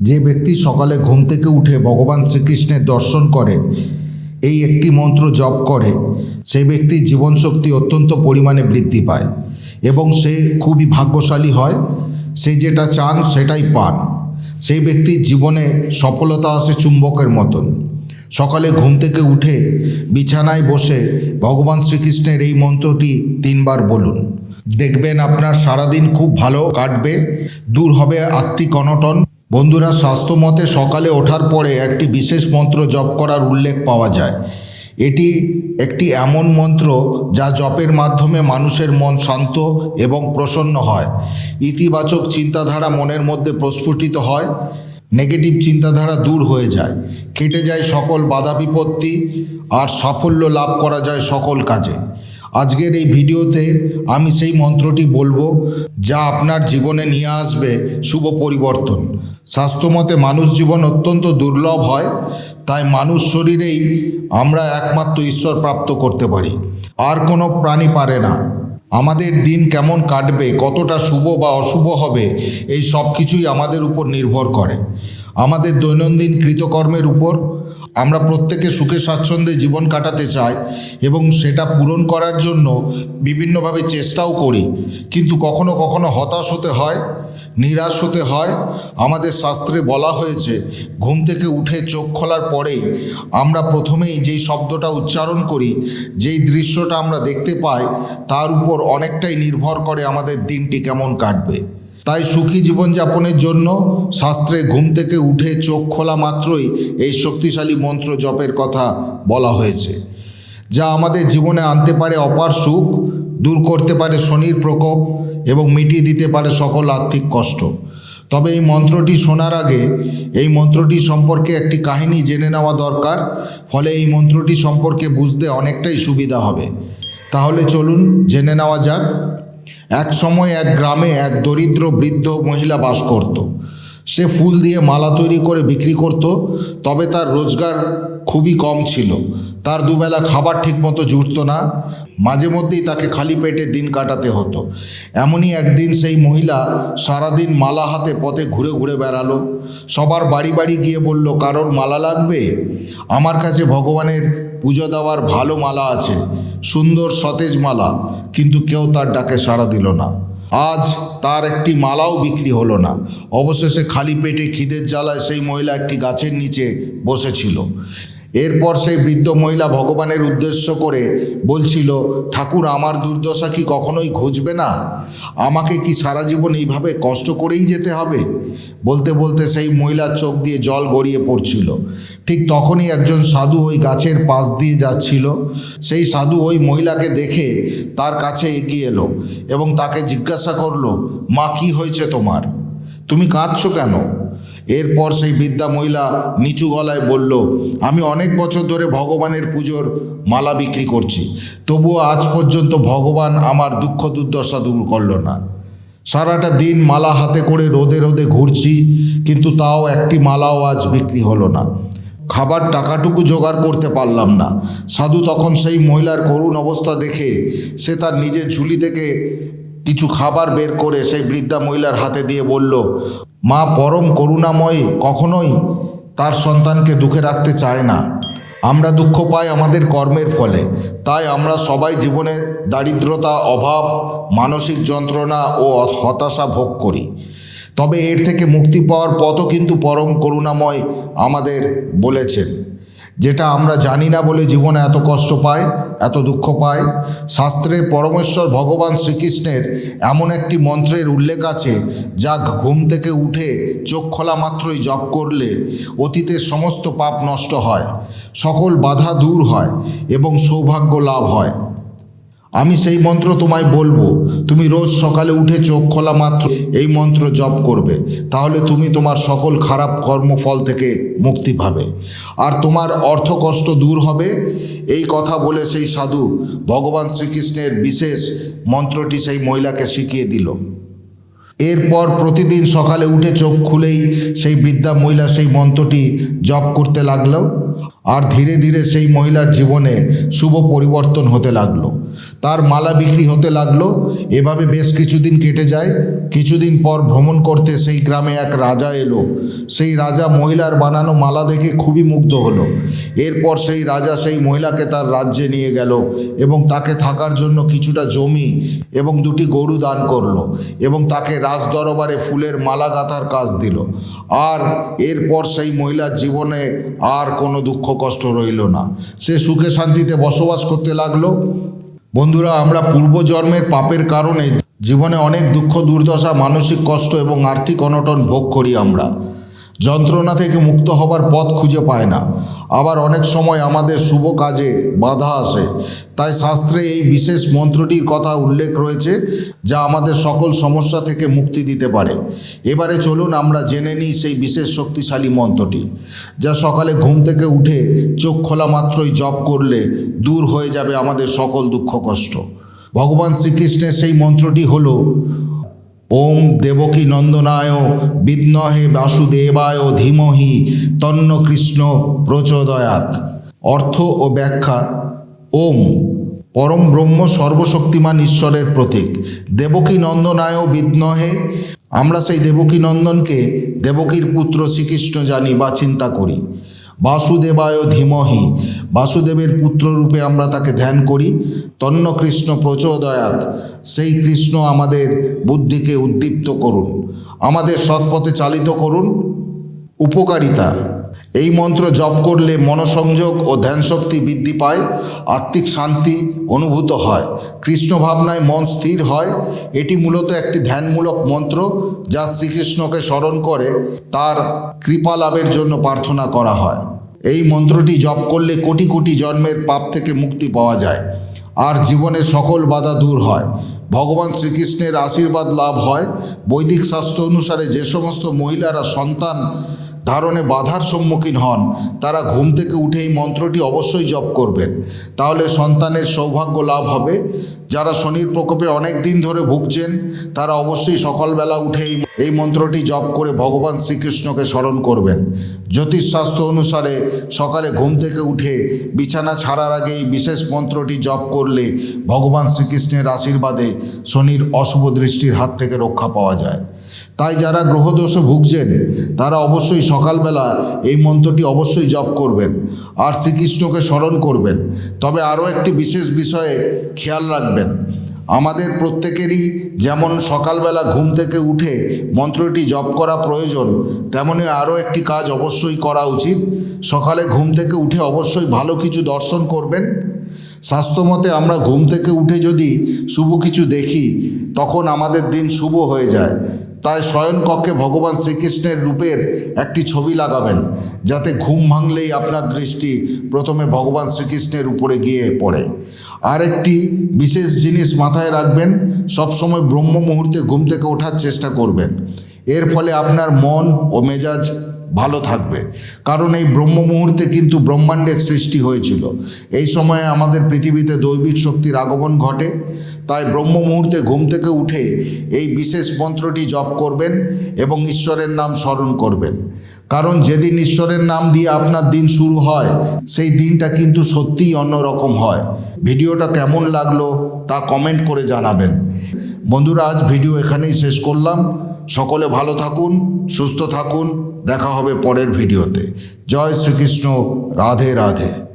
যে ব্যক্তি সকালে ঘুম থেকে উঠে ভগবান শ্রীকৃষ্ণের দর্শন করে, এই একটি মন্ত্র জপ করে সেই ব্যক্তির জীবনশক্তি অত্যন্ত পরিমাণে বৃদ্ধি পায় এবং সে খুবই ভাগ্যশালী হয়, সে যেটা চান সেটাই পান। সেই ব্যক্তির জীবনে সফলতা আসে চুম্বকের মতন। সকালে ঘুম থেকে উঠে বিছানায় বসে ভগবান শ্রীকৃষ্ণের এই মন্ত্রটি তিনবার বলুন। দেখবেন আপনার সারাদিন খুব ভালো কাটবে, দূর হবে আত্মিক অনটন। বন্ধুরা স্বাস্থ্য মতে সকালে ওঠার পরে একটি বিশেষ মন্ত্র জপ করার উল্লেখ পাওয়া যায়। এটি একটি এমন মন্ত্র যা জপের মাধ্যমে মানুষের মন শান্ত এবং প্রসন্ন হয়। ইতিবাচক চিন্তাধারা মনের মধ্যে প্রস্ফুটিত হয়, নেগেটিভ চিন্তাধারা দূর হয়ে যায়। কেটে যায় সকল বাধা বিপত্তি, আর সাফল্য লাভ করা যায় সকল কাজে। আজকের এই ভিডিওতে আমি সেই মন্ত্রটি বলব, যা আপনার জীবনে নিয়ে আসবে শুভ পরিবর্তন। স্বাস্থ্যমতে মানুষ জীবন অত্যন্ত দুর্লভ হয়, তাই মানুষ শরীরেই আমরা একমাত্র ঈশ্বর প্রাপ্ত করতে পারি। আর কোনো প্রাণী পারে না। আমাদের দিন কেমন কাটবে, কতটা শুভ বা অশুভ হবে, এই সব কিছুই আমাদের উপর নির্ভর করে। আমাদের দৈনন্দিন কৃতকর্মের উপর আমরা প্রত্যেকে সুখে স্বাচ্ছন্দ্যে জীবন কাটাতে চাই এবং সেটা পূরণ করার জন্য বিভিন্নভাবে চেষ্টাও করি। কিন্তু কখনো কখনো হতাশ হতে হয়, নিরাশ হতে হয়। আমাদের শাস্ত্রে বলা হয়েছে, ঘুম থেকে উঠে চোখ খোলার পরেই আমরা প্রথমেই যেই শব্দটা উচ্চারণ করি, যেই দৃশ্যটা আমরা দেখতে পাই, তার উপর অনেকটাই নির্ভর করে আমাদের দিনটি কেমন কাটবে। তাই সুখী জীবনযাপনের জন্য শাস্ত্রে ঘুম থেকে উঠে চোখ খোলা মাত্রই এই শক্তিশালী মন্ত্র জপের কথা বলা হয়েছে, যা আমাদের জীবনে আনতে পারে অপার সুখ, দূর করতে পারে শনির প্রকোপ এবং মিটিয়ে দিতে পারে সকল আর্থিক কষ্ট। তবে এই মন্ত্রটি শোনার আগে এই মন্ত্রটি সম্পর্কে একটি কাহিনী জেনে নেওয়া দরকার, ফলে এই মন্ত্রটি সম্পর্কে বুঝতে অনেকটাই সুবিধা হবে। তাহলে চলুন জেনে নেওয়া যাক। এক সময় এক গ্রামে এক দরিদ্র বৃদ্ধ মহিলা বাস করত। সে ফুল দিয়ে মালা তৈরি করে বিক্রি করত, তবে তার রোজগার খুবই কম ছিল। তার দুবেলা খাবার ঠিকমতো জুটত না, মাঝে মধ্যেই তাকে খালি পেটে দিন কাটাতে হতো। এমনই একদিন সেই মহিলা সারাদিন মালা হাতে পথে ঘুরে ঘুরে বেড়ালো। সবার বাড়ি বাড়ি গিয়ে বলল, কারোর মালা লাগবে? আমার কাছে ভগবানের পুজো দেওয়ার ভালো মালা আছে। সুন্দর সতেজ মালা, কিন্তু কেউ তার ডাকে সাড়া দিল না। আজ তার একটি মালাও বিক্রি হলো না। অবশেষে খালি পেটে খিদের জ্বালায় সেই মহিলা একটি গাছের নিচে বসেছিল। এরপর সেই বৃদ্ধ মহিলা ভগবানের উদ্দেশ্য করে বলছিল, ঠাকুর, আমার দুর্দশা কি কখনোই ঘুচবে না? আমাকে কি সারা জীবন এইভাবে কষ্ট করেই যেতে হবে? বলতে বলতে সেই মহিলার চোখ দিয়ে জল গড়িয়ে পড়ছিল। ঠিক তখনই একজন সাধু ওই গাছের পাশ দিয়ে যাচ্ছিল। সেই সাধু ওই মহিলাকে দেখে তার কাছে এগিয়ে এলো এবং তাকে জিজ্ঞাসা করল, মা, কি হয়েছে তোমার? তুমি কাঁদছো কেন? এরপর সেই বৃদ্ধা মহিলা নিচু গলায় বলল, আমি অনেক বছর ধরে ভগবানের পুজোর মালা বিক্রি করছি। তবুও আজ পর্যন্ত ভগবান আমার দুঃখ দুর্দশা দূর করল না। সারাটা দিন মালা হাতে করে রোদে রোদে ঘুরছি, কিন্তু তাও একটি মালাও আজ বিক্রি হলো না। খাবার টাকাটুকু জোগাড় করতে পারলাম না। সাধু তখন সেই মহিলার করুণ অবস্থা দেখে সে তার নিজের ঝুলি থেকে কিছু খাবার বের করে সেই বৃদ্ধা মহিলার হাতে দিয়ে বলল মা পরম করুণাময় কখনোই তার সন্তানকে দুঃখে রাখতে চায় না। আমরা দুঃখ পাই আমাদের কর্মের ফলে। তাই আমরা সবাই জীবনে দারিদ্রতা অভাব, মানসিক যন্ত্রণা ও হতাশা ভোগ করি। তবে এর থেকে মুক্তি পাওয়ার পথও কিন্তু পরম করুণাময় আমাদের বলেছেন। যেটা আমরা জানি না বলে জীবনে এত কষ্ট পায়, এত দুঃখ পায়। শাস্ত্রে পরমেশ্বর ভগবান শ্রীকৃষ্ণের এমন একটি মন্ত্রের উল্লেখ আছে, যা ঘুম থেকে উঠে চোখ খোলা মাত্রই জপ করলে অতীতের সমস্ত পাপ নষ্ট হয়, সকল বাধা দূর হয় এবং সৌভাগ্য লাভ হয়। আমি সেই মন্ত্র তোমায় বলব। তুমি রোজ সকালে উঠে চোখ খোলা মাত্র এই মন্ত্র জপ করবে। তাহলে তুমি তোমার সকল খারাপ কর্মফল থেকে মুক্তি পাবে। আর তোমার অর্থ কষ্ট দূর হবে। এই কথা বলে সেই সাধু ভগবান শ্রীকৃষ্ণের বিশেষ মন্ত্রটি সেই মহিলাকে শিখিয়ে দিল। এরপর প্রতিদিন সকালে উঠে চোখ খুলেই সেই বৃদ্ধা মহিলা সেই মন্ত্রটি জপ করতে লাগল। আর ধীরে ধীরে সেই মহিলার জীবনে শুভ পরিবর্তন হতে লাগল। তার মালা বিক্রি হতে লাগল। এভাবে বেশ কিছুদিন কেটে যায়। কিছুদিন পর ভ্রমণ করতে সেই গ্রামে এক রাজা এলো। সেই রাজা মহিলার বানানো মালা দেখে খুবই মুগ্ধ হলো। এরপর সেই রাজা সেই মহিলাকে তার রাজ্যে নিয়ে গেল এবং তাকে থাকার জন্য কিছুটা জমি এবং দুটি গরু দান করল এবং তাকে রাজ দরবারে ফুলের মালা গাঁথার কাজ দিল। আর এরপর সেই মহিলার জীবনে আর কোনো দুঃখ কষ্ট রইল না। সে সুখে শান্তিতে বসবাস করতে লাগল। বন্ধুরা, আমরা পূর্বজন্মের পাপের কারণে জীবনে অনেক দুঃখ, দুর্দশা, মানসিক কষ্ট এবং আর্থিক অনটন ভোগ করি আমরা। যন্ত্রণা থেকে মুক্ত হবার পথ খুঁজে পায় না। আবার অনেক সময় আমাদের শুভ কাজে বাধা আসে। তাই শাস্ত্রে এই বিশেষ মন্ত্রটির কথা উল্লেখ রয়েছে, যা আমাদের সকল সমস্যা থেকে মুক্তি দিতে পারে। এবারে চলুন আমরা জেনে নিই সেই বিশেষ শক্তিশালী মন্ত্রটি, যা সকালে ঘুম থেকে উঠে চোখ খোলা মাত্রই জপ করলে দূর হয়ে যাবে আমাদের সকল দুঃখ কষ্ট। ভগবান শ্রীকৃষ্ণের সেই মন্ত্রটি হলো ওম দেবকী নন্দনায় বিদ্মহে বাসুদেবায় ধীমহি তন্ন কৃষ্ণ প্রচোদয়াত অর্থ ও ব্যাখ্যা, ওম, পরম ব্রহ্ম সর্বশক্তিমান ঈশ্বরের প্রতীক। দেবকী নন্দনায় বিদ্মহে, আমরা সেই দেবকী নন্দনকে দেবকীর পুত্র শ্রীকৃষ্ণ জানি বা চিন্তা করি। বাসুদেবায় ধীমহি। বাসুদেবের পুত্র রূপে আমরা তাকে ধ্যান করি। তন্ন কৃষ্ণ প্রচোদয়াত। সেই কৃষ্ণ আমাদের বুদ্ধিকে উদ্দীপ্ত করুন। আমাদের সৎপথে চালিত করুন। উপকারিতা। এই মন্ত্র জপ করলে মনসংযোগ ও ধ্যানশক্তি বৃদ্ধি পায়, আত্মিক শান্তি অনুভূত হয়। কৃষ্ণ ভাবনায় মন স্থির হয়। এটি মূলত একটি ধ্যানমূলক মন্ত্র যা শ্রীকৃষ্ণকে স্মরণ করে তার কৃপা লাভের জন্য প্রার্থনা করা হয়। এই মন্ত্রটি জপ করলে কোটি কোটি জন্মের পাপ থেকে মুক্তি পাওয়া যায়। আর জীবনে সকল বাধা দূর হয়। ভগবান শ্রীকৃষ্ণের আশীর্বাদ লাভ হয়। বৈদিক শাস্ত্র অনুসারে যে সমস্ত মহিলারা সন্তান ধারণে বাধার সম্মুখীন হন, তারা ঘুম থেকে উঠে এই মন্ত্রটি অবশ্যই জপ করবেন। তাহলে সন্তানের সৌভাগ্য লাভ হবে। যারা শনির প্রকোপে অনেক দিন ধরে ভুগছেন, তারা অবশ্যই সকালবেলা উঠে এই মন্ত্রটি জপ করে ভগবান শ্রীকৃষ্ণকে স্মরণ করবেন। জ্যোতিষশাস্ত্র অনুসারে সকালে ঘুম থেকে উঠে বিছানা ছাড়ার আগে এই বিশেষ মন্ত্রটি জপ করলে ভগবান শ্রীকৃষ্ণের আশীর্বাদে শনির অশুভ দৃষ্টির হাত থেকে রক্ষা পাওয়া যায়। তাই যারা গ্রহদোষে ভুগছেন, তারা অবশ্যই সকালবেলা এই মন্ত্রটি অবশ্যই জপ করবেন আর শ্রীকৃষ্ণকে স্মরণ করবেন। তবে আরও একটি বিশেষ বিষয়ে খেয়াল রাখবেন। আমাদের প্রত্যেকেরই যেমন সকালবেলা ঘুম থেকে উঠে মন্ত্রটি জপ করা প্রয়োজন, তেমনি আরও একটি কাজ অবশ্যই করা উচিত। সকালে ঘুম থেকে উঠে অবশ্যই ভালো কিছু দর্শন করবেন। স্বাস্থ্যমতে আমরা ঘুম থেকে উঠে যদি শুভ কিছু দেখি, তখন আমাদের দিন শুভ হয়ে যায়। তাই শয়নকক্ষে ভগবান শ্রীকৃষ্ণের রূপের একটি ছবি লাগাবেন, যাতে ঘুম ভাঙলেই আপনার দৃষ্টি প্রথমে ভগবান শ্রীকৃষ্ণের উপরে গিয়ে পড়ে। আরেকটি বিশেষ জিনিস মাথায় রাখবেন, সবসময় ব্রহ্ম মুহূর্তে ঘুম থেকে ওঠার চেষ্টা করবেন। এর ফলে আপনার মন ও মেজাজ ভালো থাকবে। কারণ এই ব্রহ্ম মুহূর্তে কিন্তু ব্রহ্মাণ্ডের সৃষ্টি হয়েছিল। এই সময়ে আমাদের পৃথিবীতে দৈবিক শক্তির আগমন ঘটে। তাই ব্রহ্ম মুহূর্তে ঘুম থেকে উঠে এই বিশেষ মন্ত্রটি জপ করবেন এবং ঈশ্বরের নাম স্মরণ করবেন। কারণ যেদিন ঈশ্বরের নাম দিয়ে আপনার দিন শুরু হয়, সেই দিনটা কিন্তু সত্যিই অন্যরকম হয়। ভিডিওটা কেমন লাগল তা কমেন্ট করে জানাবেন। বন্ধুরা, আজ ভিডিও এখানেই শেষ করলাম। সকলে ভালো থাকুন, সুস্থ থাকুন। দেখা হবে পরের ভিডিওতে। জয় শ্রীকৃষ্ণ, রাধে রাধে।